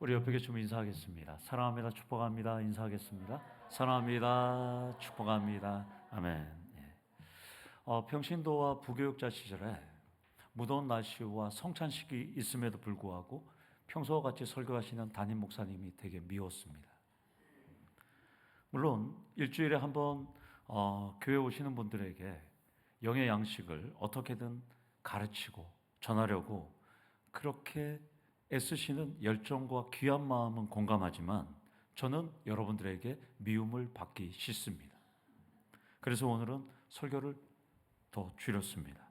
우리 옆에 계시면 인사하겠습니다. 사랑합니다. 축복합니다. 인사하겠습니다. 사랑합니다. 축복합니다. 아멘. 예. 어, 평신도와 부교육자 시절에 무더운 날씨와 성찬식이 있음에도 불구하고 평소와 같이 설교하시는 담임 목사님이 되게 미웠습니다. 물론 일주일에 한번 어, 교회 오시는 분들에게 영의 양식을 어떻게든 가르치고 전하려고 그렇게 애쓰시는 열정과 귀한 마음은 공감하지만 저는 여러분들에게 미움을 받기 싫습니다. 그래서 오늘은 설교를 더 줄였습니다.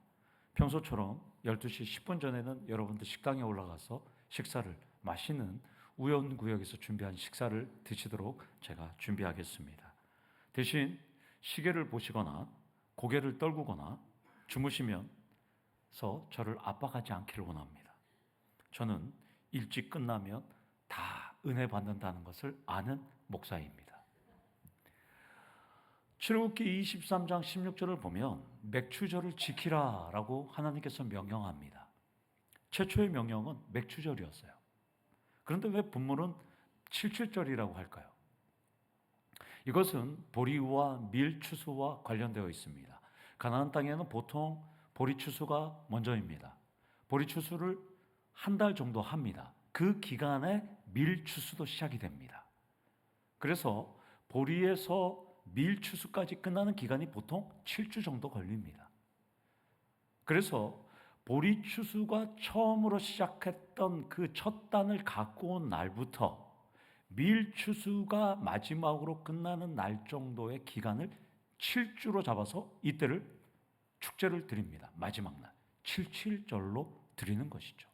평소처럼 12시 10분 전에는 여러분들 식당에 올라가서 식사를 맛있는 우연구역에서 준비한 식사를 드시도록 제가 준비하겠습니다. 대신 시계를 보시거나 고개를 떨구거나 주무시면서 저를 압박하지 않기를 원합니다. 저는 일찍 끝나면 다 은혜 받는다는 것을 아는 목사입니다. 출애굽기 23장 16절을 보면 맥추절을 지키라라고 하나님께서 명령합니다. 최초의 명령은 맥추절이었어요. 그런데 왜 본문은 77절이라고 할까요? 이것은 보리와 밀 추수와 관련되어 있습니다. 가나안 땅에는 보통 보리 추수가 먼저입니다. 보리 추수를 한 달 정도 합니다. 그 기간에 밀 추수도 시작이 됩니다. 그래서 보리에서 밀 추수까지 끝나는 기간이 보통 7주 정도 걸립니다. 그래서 보리 추수가 처음으로 시작했던 그 첫 단을 갖고 온 날부터 밀 추수가 마지막으로 끝나는 날 정도의 기간을 7주로 잡아서 이때를 축제를 드립니다. 마지막 날. 77절로 드리는 것이죠.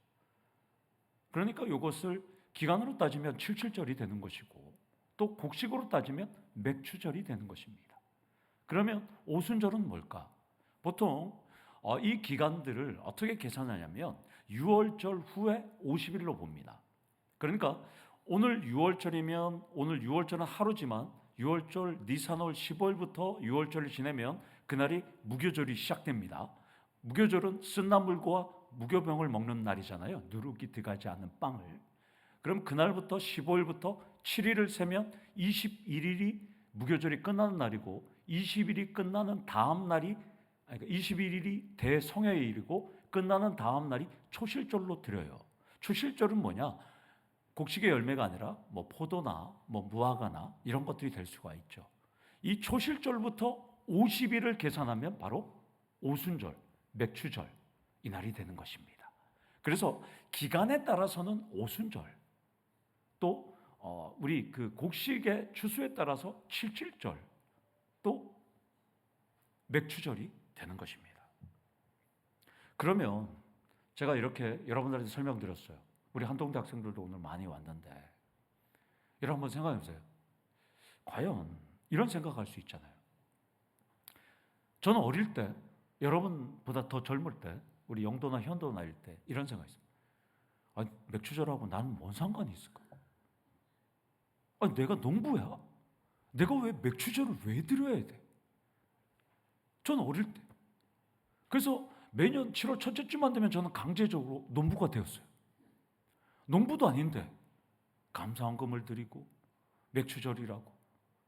그러니까 이것을 기간으로 따지면 77절이 되는 것이고 또 곡식으로 따지면 맥추절이 되는 것입니다. 그러면 오순절은 뭘까? 보통 어, 이 기간들을 어떻게 계산하냐면 6월절 후에 50일로 봅니다. 그러니까 오늘 6월절이면 오늘 6월절은 하루지만 6월절 니산월 15일부터 6월절을 지내면 그날이 무교절이 시작됩니다. 무교절은 쓴나물과 무교병을 먹는 날이잖아요. 누룩이 들어가지 않는 빵을. 그럼 그날부터 15일부터 7일을 세면 21일이 무교절이 끝나는 날이고 20일이 끝나는 다음 날이 그러니까 21일이 대성회일이고 끝나는 다음 날이 초실절로 드려요. 초실절은 뭐냐? 곡식의 열매가 아니라 뭐 포도나 뭐 무화과나 이런 것들이 될 수가 있죠. 이 초실절부터 50일을 계산하면 바로 오순절, 맥추절 이 날이 되는 것입니다. 그래서 기간에 따라서는 오순절 또 어, 우리 그 곡식의 추수에 따라서 칠칠절 또 맥추절이 되는 것입니다. 그러면 제가 이렇게 여러분들한테 설명드렸어요. 우리 한동대 학생들도 오늘 많이 왔는데 여러분 한번 생각해 보세요. 과연 이런 생각할 수 있잖아요. 저는 어릴 때 여러분보다 더 젊을 때 우리 영도나 현도 나일 때 이런 생각했어요. 아, 맥주절하고 나는 뭔 상관이 있을까? 아, 내가 농부야. 내가 왜 맥주절을 왜 드려야 돼? 저는 어릴 때. 그래서 매년 7월 첫째 주만 되면 저는 강제적으로 농부가 되었어요. 농부도 아닌데 감사원금을 드리고 맥주절이라고.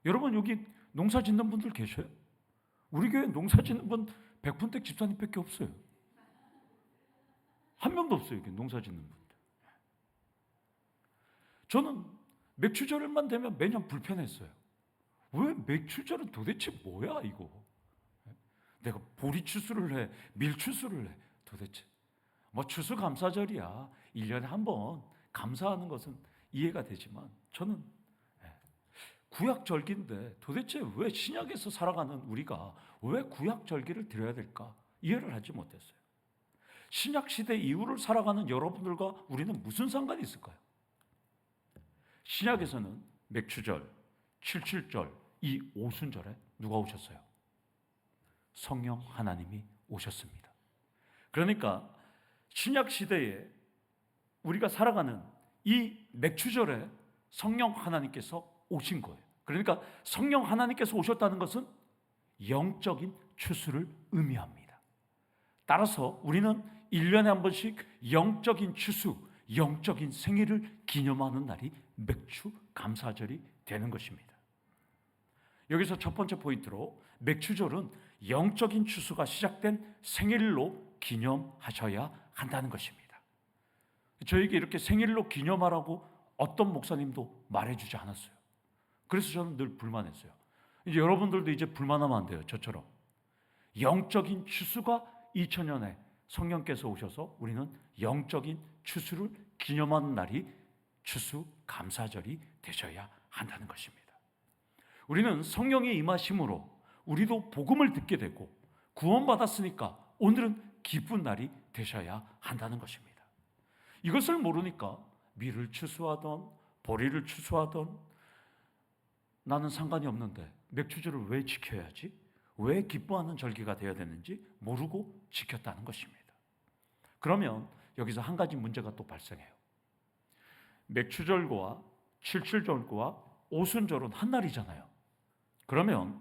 여러분 여기 농사 짓는 분들 계셔요? 우리 교회 농사 짓는 분 백분댁 집사님밖에 없어요. 한 명도 없어요. 여기 농사 짓는 분들. 저는 맥주절만 되면 매년 불편했어요. 왜 맥주절은 도대체 뭐야 이거? 내가 보리 추수를 해, 밀 추수를 해. 도대체 뭐 추수 감사절이야. 1년에 한 번 감사하는 것은 이해가 되지만 저는 예, 구약 절기인데 도대체 왜 신약에서 살아가는 우리가 왜 구약 절기를 드려야 될까? 이해를 하지 못했어요. 신약 시대 이후를 살아가는 여러분들과 우리는 무슨 상관이 있을까요? 신약에서는 맥추절, 칠칠절, 이 오순절에 누가 오셨어요? 성령 하나님이 오셨습니다. 그러니까 신약 시대에 우리가 살아가는 이 맥추절에 성령 하나님께서 오신 거예요. 그러니까 성령 하나님께서 오셨다는 것은 영적인 추수를 의미합니다. 따라서 우리는 1년에 한 번씩 영적인 추수, 영적인 생일을 기념하는 날이 맥주 감사절이 되는 것입니다. 여기서 첫 번째 포인트로 맥주절은 영적인 추수가 시작된 생일로 기념하셔야 한다는 것입니다. 저에게 이렇게 생일로 기념하라고 어떤 목사님도 말해주지 않았어요. 그래서 저는 늘 불만했어요. 이제 여러분들도 이제 불만하면 안 돼요. 저처럼. 영적인 추수가 2000년에 성령께서 오셔서 우리는 영적인 추수를 기념하는 날이 추수 감사절이 되셔야 한다는 것입니다. 우리는 성령의 임하심으로 우리도 복음을 듣게 되고 구원받았으니까 오늘은 기쁜 날이 되셔야 한다는 것입니다. 이것을 모르니까 밀을 추수하던 보리를 추수하던 나는 상관이 없는데 맥주절을 왜 지켜야지? 왜 기뻐하는 절기가 되어야 되는지 모르고 지켰다는 것입니다. 그러면 여기서 한 가지 문제가 또 발생해요. 맥주절과 칠칠절과 오순절은 한 날이잖아요. 그러면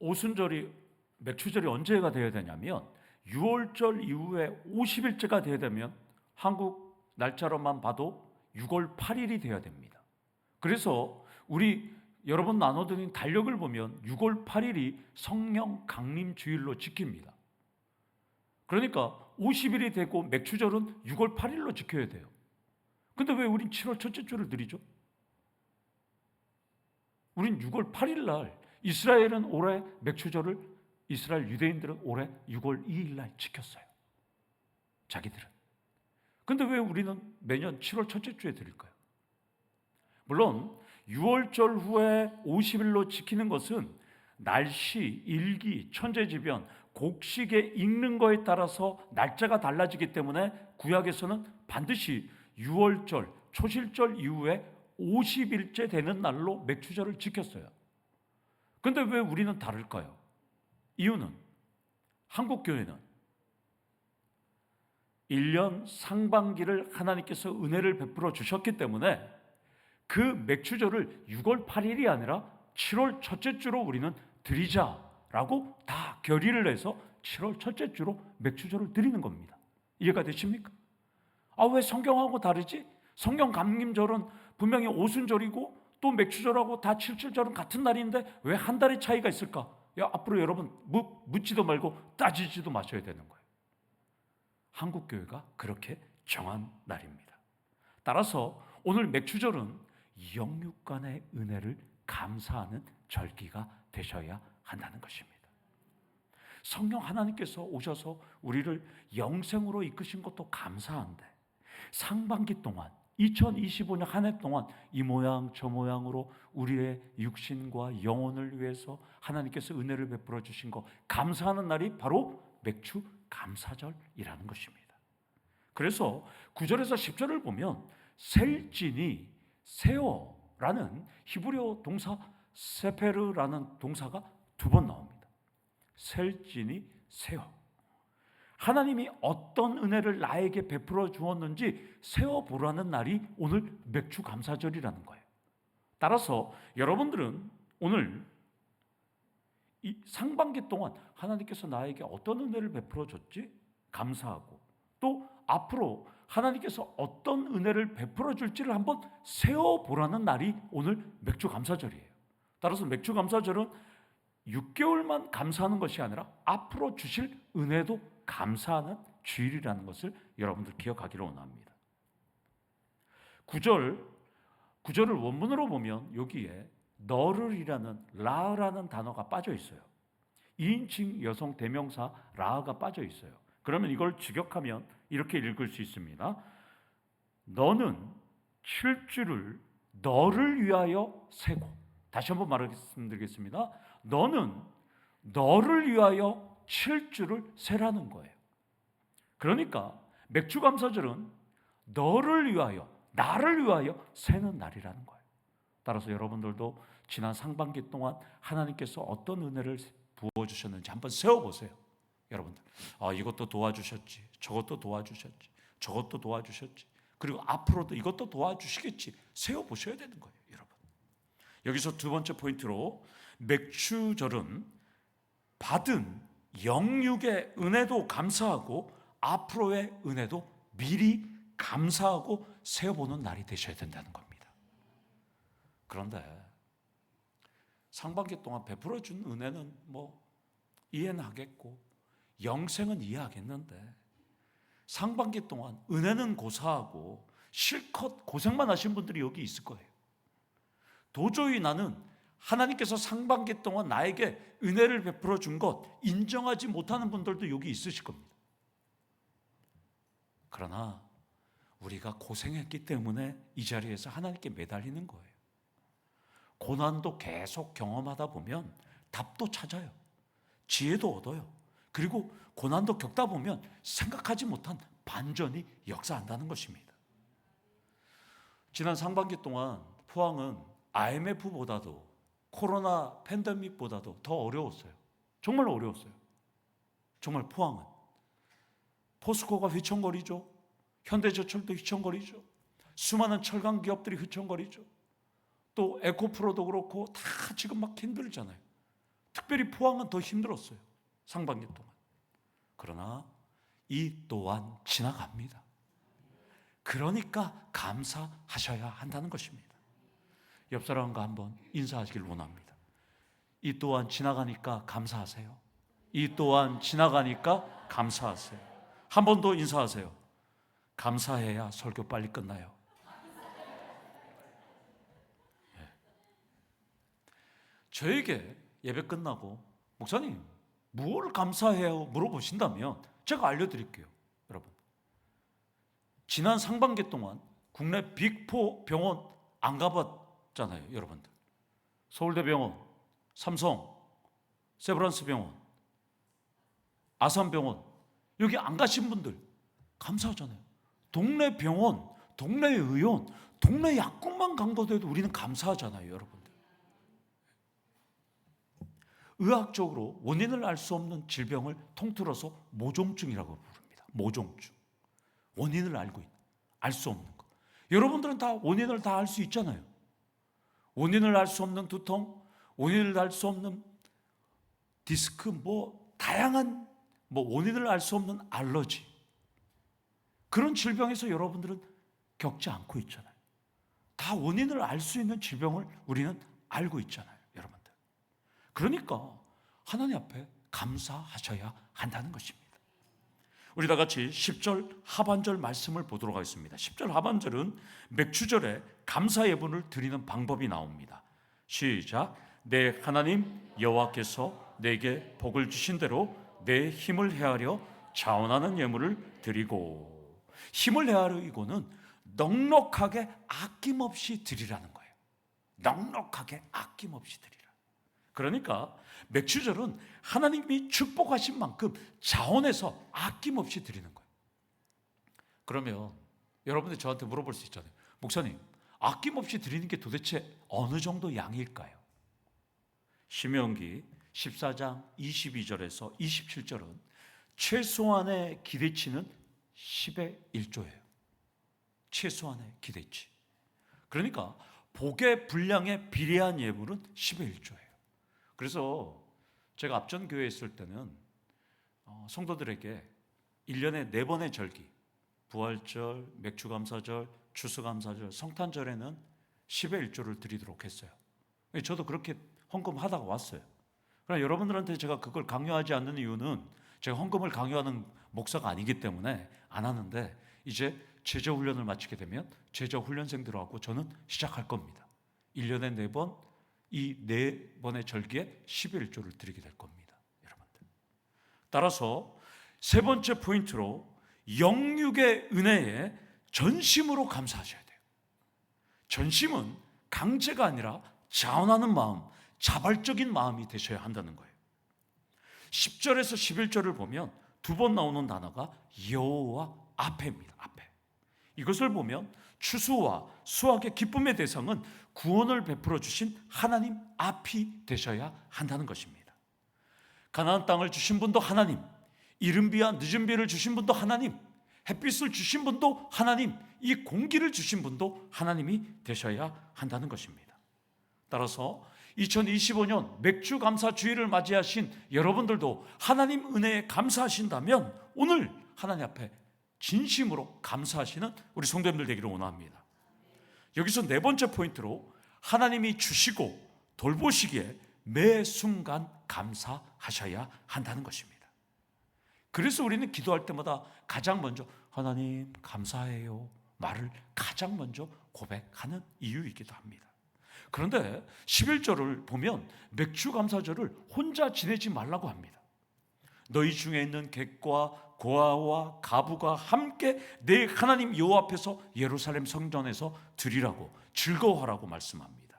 오순절이 맥주절이 언제가 되어야 되냐면 6월절 이후에 50일째가 되어야 되면 한국 날짜로만 봐도 6월 8일이 되어야 됩니다. 그래서 우리 여러분 나눠드린 달력을 보면 6월 8일이 성령 강림 주일로 지킵니다. 그러니까 50일이 되고 맥주절은 6월 8일로 지켜야 돼요. 근데 왜 우린 7월 첫째 주를 드리죠? 우린 6월 8일 날 이스라엘은 올해 맥주절을 이스라엘 유대인들은 올해 6월 2일 날 지켰어요. 자기들은. 근데 왜 우리는 매년 7월 첫째 주에 드릴까요? 물론 6월절 후에 50일로 지키는 것은 날씨, 일기, 천재지변, 곡식에 익는 거에 따라서 날짜가 달라지기 때문에 구약에서는 반드시 6월절, 초실절 이후에 50일째 되는 날로 맥주절을 지켰어요. 근데 왜 우리는 다를까요? 이유는 한국 교회는 1년 상반기를 하나님께서 은혜를 베풀어 주셨기 때문에 그 맥주절을 6월 8일이 아니라 7월 첫째 주로 우리는 드리자 라고 다 결의를 해서 7월 첫째 주로 맥주절을 드리는 겁니다. 이해가 되십니까? 아, 왜 성경하고 다르지? 성경 감림절은 분명히 오순절이고 또 맥주절하고 다 칠칠절은 같은 날인데 왜 한 달의 차이가 있을까? 야, 앞으로 여러분 묻, 묻지도 말고 따지지도 마셔야 되는 거예요. 한국 교회가 그렇게 정한 날입니다. 따라서 오늘 맥주절은 영육간의 은혜를 감사하는 절기가 되셔야 한다는 것입니다. 성령 하나님께서 오셔서 우리를 영생으로 이끄신 것도 감사한데 상반기 동안 2025년 한 해 동안 이 모양 저 모양으로 우리의 육신과 영혼을 위해서 하나님께서 은혜를 베풀어 주신 거 감사하는 날이 바로 맥주 감사절이라는 것입니다. 그래서 9절에서 10절을 보면 셀진이 세어라는 히브리어 동사 세페르라는 동사가 두 번 나옵니다. 셀진이 세어. 하나님이 어떤 은혜를 나에게 베풀어 주었는지 세어 보라는 날이 오늘 맥주 감사절이라는 거예요. 따라서 여러분들은 오늘 이 상반기 동안 하나님께서 나에게 어떤 은혜를 베풀어 줬지 감사하고 또 앞으로 하나님께서 어떤 은혜를 베풀어 줄지를 한번 세어 보라는 날이 오늘 맥주 감사절이에요. 따라서 맥주 감사절은 6개월만 감사하는 것이 아니라 앞으로 주실 은혜도 감사하는 주일이라는 것을 여러분들 기억하기를 원합니다. 9절 9절을 원문으로 보면 여기에 너를이라는 라라는 단어가 빠져 있어요. 2인칭 여성 대명사 라가 빠져 있어요. 그러면 이걸 직역하면 이렇게 읽을 수 있습니다. 너는 칠주를 너를 위하여 세고 다시 한번 말씀드리겠습니다. 너는 너를 위하여 칠주를 세라는 거예요. 그러니까 맥주 감사절은 너를 위하여 나를 위하여 세는 날이라는 거예요. 따라서 여러분들도 지난 상반기 동안 하나님께서 어떤 은혜를 부어 주셨는지 한번 세워 보세요. 여러분들. 아, 이것도 도와주셨지. 저것도 도와주셨지. 저것도 도와주셨지. 그리고 앞으로도 이것도 도와주시겠지. 세워 보셔야 되는 거예요, 여러분. 여기서 두 번째 포인트로 맥주절은 받은 영육의 은혜도 감사하고 앞으로의 은혜도 미리 감사하고 세어보는 날이 되셔야 된다는 겁니다. 그런데 상반기 동안 베풀어 준 은혜는 뭐 이해는 하겠고 영생은 이해하겠는데 상반기 동안 은혜는 고사하고 실컷 고생만 하신 분들이 여기 있을 거예요. 도저히 나는 하나님께서 상반기 동안 나에게 은혜를 베풀어 준 것 인정하지 못하는 분들도 여기 있으실 겁니다. 그러나 우리가 고생했기 때문에 이 자리에서 하나님께 매달리는 거예요. 고난도 계속 경험하다 보면 답도 찾아요. 지혜도 얻어요. 그리고 고난도 겪다 보면 생각하지 못한 반전이 역사한다는 것입니다. 지난 상반기 동안 포항은 IMF보다도 코로나 팬데믹보다도 더 어려웠어요. 정말 어려웠어요. 정말 포항은 포스코가 휘청거리죠. 현대제철도 휘청거리죠. 수많은 철강 기업들이 휘청거리죠. 또 에코프로도 그렇고 다 지금 막 힘들잖아요. 특별히 포항은 더 힘들었어요. 상반기 동안. 그러나 이 또한 지나갑니다. 그러니까 감사하셔야 한다는 것입니다. 옆 사람과 한번 인사하시길 원합니다. 이 또한 지나가니까 감사하세요. 이 또한 지나가니까 감사하세요. 한 번 더 인사하세요. 감사해야 설교 빨리 끝나요. 예. 저에게 예배 끝나고 목사님 무엇을 감사해요 물어보신다면 제가 알려드릴게요, 여러분. 지난 상반기 동안 국내 빅포 병원 안 가봤 잖아요, 여러분들. 서울대병원, 삼성, 세브란스 병원, 아산병원 여기 안 가신 분들 감사하잖아요. 동네 병원, 동네 의원, 동네 약국만 간 것에도 우리는 감사하잖아요, 여러분들. 의학적으로 원인을 알 수 없는 질병을 통틀어서 모종증이라고 부릅니다. 모종증. 원인을 알고 있는, 알 수 없는 것. 여러분들은 다 원인을 다 알 수 있잖아요. 원인을 알 수 없는 두통, 원인을 알 수 없는 디스크, 뭐 다양한 뭐 원인을 알 수 없는 알러지. 그런 질병에서 여러분들은 겪지 않고 있잖아요. 다 원인을 알 수 있는 질병을 우리는 알고 있잖아요, 여러분들. 그러니까 하나님 앞에 감사하셔야 한다는 것입니다. 우리 다 같이 10절 하반절 말씀을 보도록 하겠습니다. 10절 하반절은 맥주절에 감사 예분을 드리는 방법이 나옵니다. 시작. 내 하나님 여호와께서 내게 복을 주신 대로 내 힘을 헤아려 자원하는 예물을 드리고 힘을 헤아리고는 넉넉하게 아낌없이 드리라는 거예요. 넉넉하게 아낌없이 드리라. 그러니까 맥주절은 하나님이 축복하신 만큼 자원해서 아낌없이 드리는 거예요. 그러면 여러분들 저한테 물어볼 수 있잖아요. 목사님, 아낌없이 드리는 게 도대체 어느 정도 양일까요? 신명기 14장 22절에서 27절은 최소한의 기대치는 10의 1조예요. 최소한의 기대치. 그러니까 복의 분량에 비례한 예물은 10의 1조예요. 그래서 제가 앞전 교회에 있을 때는 어, 성도들에게 1년에 4번의 절기, 부활절, 맥주감사절, 추수감사절, 성탄절에는 10의 1조를 드리도록 했어요. 저도 그렇게 헌금하다가 왔어요. 그러나 여러분들한테 제가 그걸 강요하지 않는 이유는 제가 헌금을 강요하는 목사가 아니기 때문에 안 하는데 이제 제자 훈련을 마치게 되면 제자 훈련생들하고 저는 시작할 겁니다. 1년에 4번 이 네 번의 절기에 11조를 드리게 될 겁니다. 여러분들. 따라서 세 번째 포인트로 영육의 은혜에 전심으로 감사하셔야 돼요. 전심은 강제가 아니라 자원하는 마음, 자발적인 마음이 되셔야 한다는 거예요. 10절에서 11절을 보면 두 번 나오는 단어가 여호와 앞에입니다. 앞에. 이것을 보면 추수와 수확의 기쁨의 대상은 구원을 베풀어 주신 하나님 앞이 되셔야 한다는 것입니다. 가나안 땅을 주신 분도 하나님, 이른 비와 늦은 비를 주신 분도 하나님, 햇빛을 주신 분도 하나님, 이 공기를 주신 분도 하나님이 되셔야 한다는 것입니다. 따라서 2025년 맥주 감사 주의를 맞이하신 여러분들도 하나님 은혜에 감사하신다면 오늘 하나님 앞에 진심으로 감사하시는 우리 성도님들 되기를 원합니다. 여기서 네 번째 포인트로 하나님이 주시고 돌보시기에 매 순간 감사하셔야 한다는 것입니다. 그래서 우리는 기도할 때마다 가장 먼저 하나님 감사해요 말을 가장 먼저 고백하는 이유이기도 합니다. 그런데 11절을 보면 맥주 감사절을 혼자 지내지 말라고 합니다. 너희 중에 있는 객과 고아와 가부가 함께 내 하나님 여호와 앞에서 예루살렘 성전에서 드리라고 즐거워하라고 말씀합니다.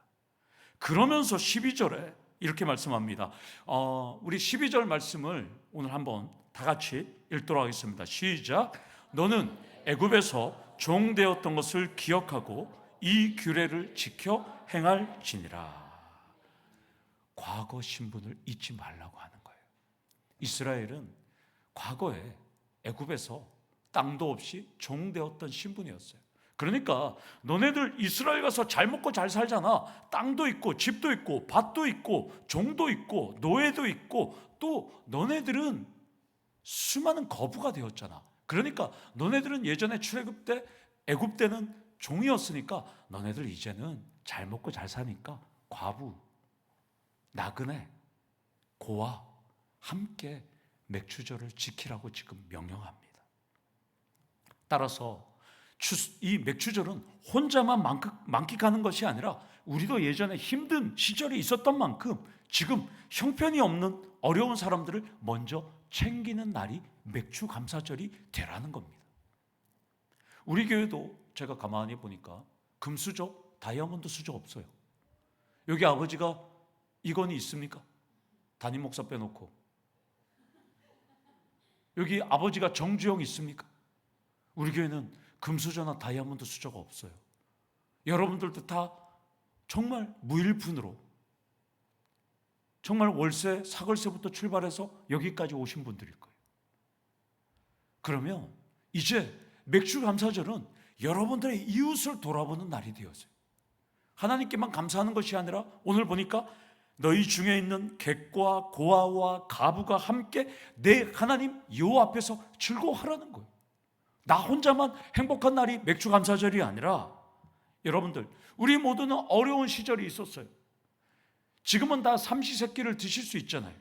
그러면서 12절에 이렇게 말씀합니다. 어, 우리 12절 말씀을 오늘 한번 다 같이 읽도록 하겠습니다. 시작. 너는 애굽에서 종 되었던 것을 기억하고 이 규례를 지켜 행할지니라. 과거 신분을 잊지 말라고 하는 거예요. 이스라엘은 과거에 애굽에서 땅도 없이 종되었던 신분이었어요. 그러니까 너네들 이스라엘 가서 잘 먹고 잘 살잖아. 땅도 있고 집도 있고 밭도 있고 종도 있고 노예도 있고 또 너네들은 수많은 거부가 되었잖아. 그러니까 너네들은 예전에 출애굽 때 애굽 때는 종이었으니까 너네들 이제는 잘 먹고 잘 사니까 과부, 나그네, 고아 함께 맥주절을 지키라고 지금 명령합니다. 따라서 이 맥주절은 혼자만 만끽하는 것이 아니라 우리도 예전에 힘든 시절이 있었던 만큼 지금 형편이 없는 어려운 사람들을 먼저 챙기는 날이 맥주 감사절이 되라는 겁니다. 우리 교회도 제가 가만히 보니까 금수저, 다이아몬드 수저 없어요. 여기 아버지가 이건이 있습니까? 담임 목사 빼놓고 여기 아버지가 정주영 있습니까? 우리 교회는 금수저나 다이아몬드 수저가 없어요. 여러분들도 다 정말 무일푼으로 정말 월세, 사글세부터 출발해서 여기까지 오신 분들일 거예요. 그러면 이제 맥주 감사절은 여러분들의 이웃을 돌아보는 날이 되었어요. 하나님께만 감사하는 것이 아니라 오늘 보니까 너희 중에 있는 객과 고아와 가부가 함께 내 하나님 여호와 앞에서 즐거워하라는 거예요. 나 혼자만 행복한 날이 맥주 감사절이 아니라 여러분들 우리 모두는 어려운 시절이 있었어요. 지금은 다 삼시세끼를 드실 수 있잖아요.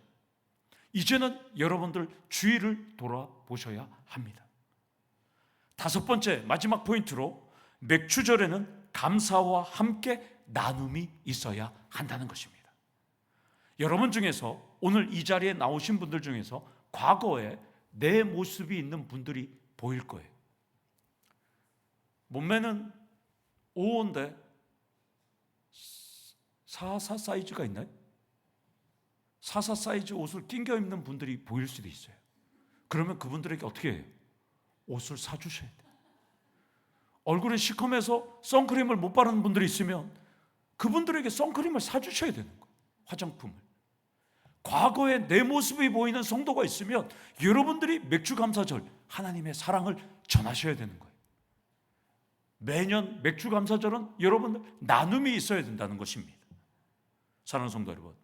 이제는 여러분들 주의를 돌아보셔야 합니다. 다섯 번째 마지막 포인트로 맥주절에는 감사와 함께 나눔이 있어야 한다는 것입니다. 여러분 중에서 오늘 이 자리에 나오신 분들 중에서 과거에 내 모습이 있는 분들이 보일 거예요. 몸매는 5호인데 44 사이즈가 있나요? 44 사이즈 옷을 낑겨 입는 분들이 보일 수도 있어요. 그러면 그분들에게 어떻게 해요? 옷을 사주셔야 돼요. 얼굴이 시커매서 선크림을 못 바르는 분들이 있으면 그분들에게 선크림을 사주셔야 되는 거예요. 화장품을. 과거에 내 모습이 보이는 성도가 있으면 여러분들이 맥주 감사절 하나님의 사랑을 전하셔야 되는 거예요. 매년 맥주 감사절은 여러분들 나눔이 있어야 된다는 것입니다. 사랑하는 성도 여러분,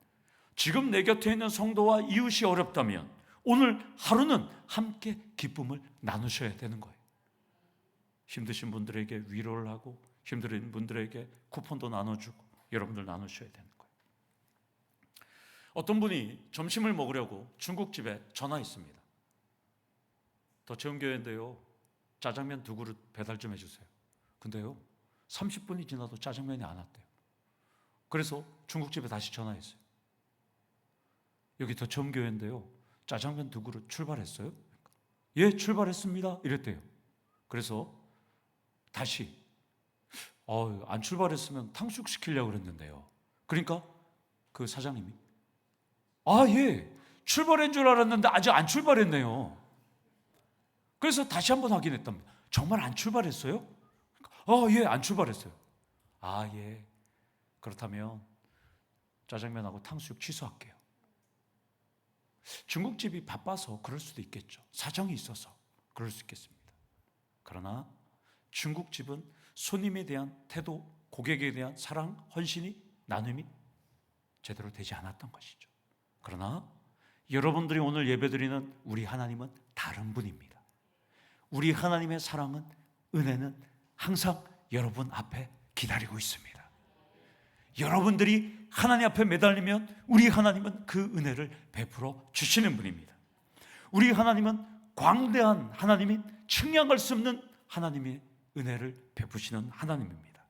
지금 내 곁에 있는 성도와 이웃이 어렵다면 오늘 하루는 함께 기쁨을 나누셔야 되는 거예요. 힘드신 분들에게 위로를 하고 힘든 분들에게 쿠폰도 나눠주고 여러분들 나누셔야 되는 거예요. 어떤 분이 점심을 먹으려고 중국집에 전화했습니다. 더체험교회인데요. 짜장면 두 그릇 배달 좀 해주세요. 근데요. 30분이 지나도 짜장면이 안 왔대요. 그래서 중국집에 다시 전화했어요. 여기 더체험교회인데요. 짜장면 두 그릇 출발했어요? 예, 출발했습니다. 이랬대요. 그래서 다시 어, 안 출발했으면 탕수육 시키려고 그랬는데요. 그러니까 그 사장님이 아, 예. 출발한 줄 알았는데 아직 안 출발했네요. 그래서 다시 한번 확인했답니다. 정말 안 출발했어요? 아, 예, 안 출발했어요. 아, 예. 그렇다면 짜장면하고 탕수육 취소할게요. 중국집이 바빠서 그럴 수도 있겠죠. 사정이 있어서 그럴 수 있겠습니다. 그러나 중국집은 손님에 대한 태도, 고객에 대한 사랑, 헌신이 나눔이 제대로 되지 않았던 것이죠. 그러나 여러분들이 오늘 예배드리는 우리 하나님은 다른 분입니다. 우리 하나님의 사랑은 은혜는 항상 여러분 앞에 기다리고 있습니다. 여러분들이 하나님 앞에 매달리면 우리 하나님은 그 은혜를 베풀어 주시는 분입니다. 우리 하나님은 광대한 하나님인 측량할 수 없는 하나님의 은혜를 베푸시는 하나님입니다.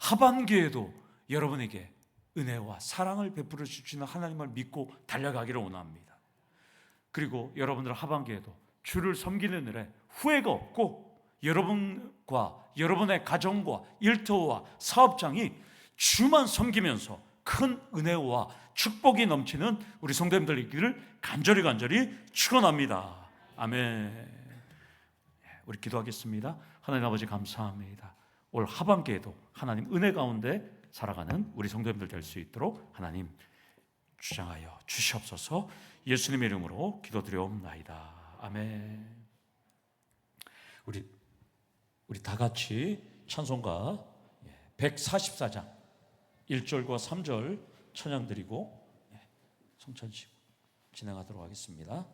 하반기에도 여러분에게 은혜와 사랑을 베풀어 주시는 하나님을 믿고 달려가기를 원합니다. 그리고 여러분들 하반기에도 주를 섬기는 일에 후회가 없고 여러분과 여러분의 가정과 일터와 사업장이 주만 섬기면서 큰 은혜와 축복이 넘치는 우리 성도님들 있기를 간절히 간절히 축원합니다. 아멘. 우리 기도하겠습니다. 하나님 아버지 감사합니다. 올 하반기에도 하나님 은혜 가운데 살아가는 우리 성도님들 될 수 있도록 하나님 주장하여 주시옵소서. 예수님의 이름으로 기도드려옵나이다. 아멘. 우리 우리 다 같이 찬송가 144장 1절과 3절 찬양 드리고 예, 성찬식 진행하도록 하겠습니다.